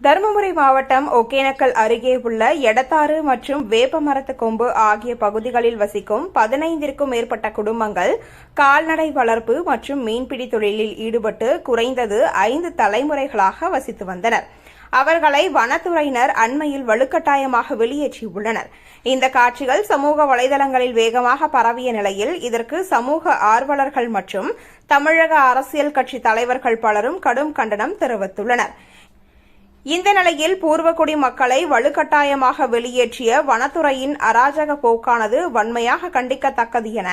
தருமபுரி மாவட்டம் ஒகேனக்கல் அருகே உள்ள எடத்தாறு மற்றும் வேப்பமரத்து கொம்பு ஆகிய பகுதிகளில் வசிக்கும் பதினைந்திற்கும் மேற்பட்ட குடும்பங்கள் கால்நடை வளர்ப்பு மற்றும் மீன்பிடி தொழிலில் ஈடுபட்டு குறைந்தது ஐந்து தலைமுறைகளாக வசித்து வந்தனர். அவர்களை வனத்துறையினர் அண்மையில் வலுக்கட்டாயமாக வெளியேற்றியுள்ளனர். இந்த காட்சிகள் சமூக வலைதளங்களில் வேகமாக பரவிய நிலையில் இதற்கு சமூக ஆர்வலர்கள் மற்றும் தமிழக அரசியல் கட்சி தலைவர்கள் பலரும் கடும் கண்டனம் தெரிவித்துள்ளனர். இந்த நிலையில் பூர்வக்குடி மக்களை வலுக்கட்டாயமாக வெளியேற்றிய வனத்துறையின் அராஜக போக்கானது வன்மையாக கண்டிக்கத்தக்கது என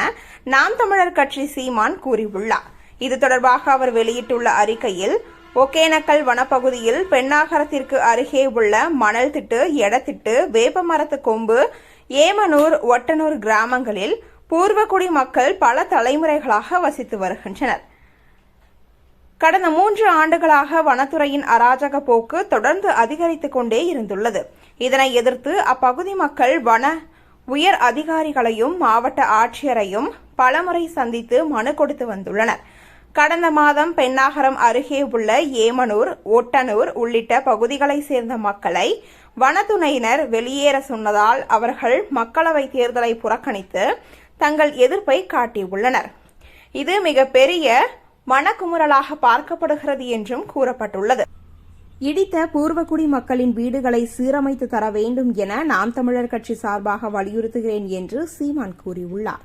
நாம் தமிழர் கட்சி சீமான் கூறியுள்ளார். இது தொடர்பாக அவர் வெளியிட்டுள்ள அறிக்கையில் ஒகேனக்கல் வனப்பகுதியில் பெண்ணாகரத்திற்கு அருகே உள்ள மணல் திட்டு எடத்திட்டு வேப்பமரத்து கொம்பு ஏமனூர் ஒட்டனூர் கிராமங்களில் பூர்வக்குடி மக்கள் பல தலைமுறைகளாக வசித்து வருகின்றனர். கடந்த மூன்று ஆண்டுகளாக வனத்துறையின் அராஜக போக்கு தொடர்ந்து அதிகரித்து கொண்டே இருந்துள்ளது. இதனை எதிர்த்து அப்பகுதி மக்கள் வன உயர் அதிகாரிகளையும் மாவட்ட ஆட்சியரையும் பலமுறை சந்தித்து மனு கொடுத்து வந்துள்ளனர். கடந்த மாதம் பெண்ணாகரம் அருகே உள்ள ஏமனூர் ஒட்டனூர் உள்ளிட்ட பகுதிகளைச் சேர்ந்த மக்களை வனத்துறையினர் வெளியேற சொன்னதால் அவர்கள் மக்களவைத் தேர்தலை புறக்கணித்து தங்கள் எதிர்ப்பை காட்டியுள்ளனர். இது மிகப்பெரிய மனக்குமுறலாக பார்க்கப்படுகிறது என்றும் கூறப்பட்டுள்ளது. இடித்த பூர்வகுடி மக்களின் வீடுகளை சீரமைத்து தர வேண்டும் என நாம் தமிழர் கட்சி சார்பாக வலியுறுத்துகிறேன் என்று சீமான் கூறியுள்ளார்.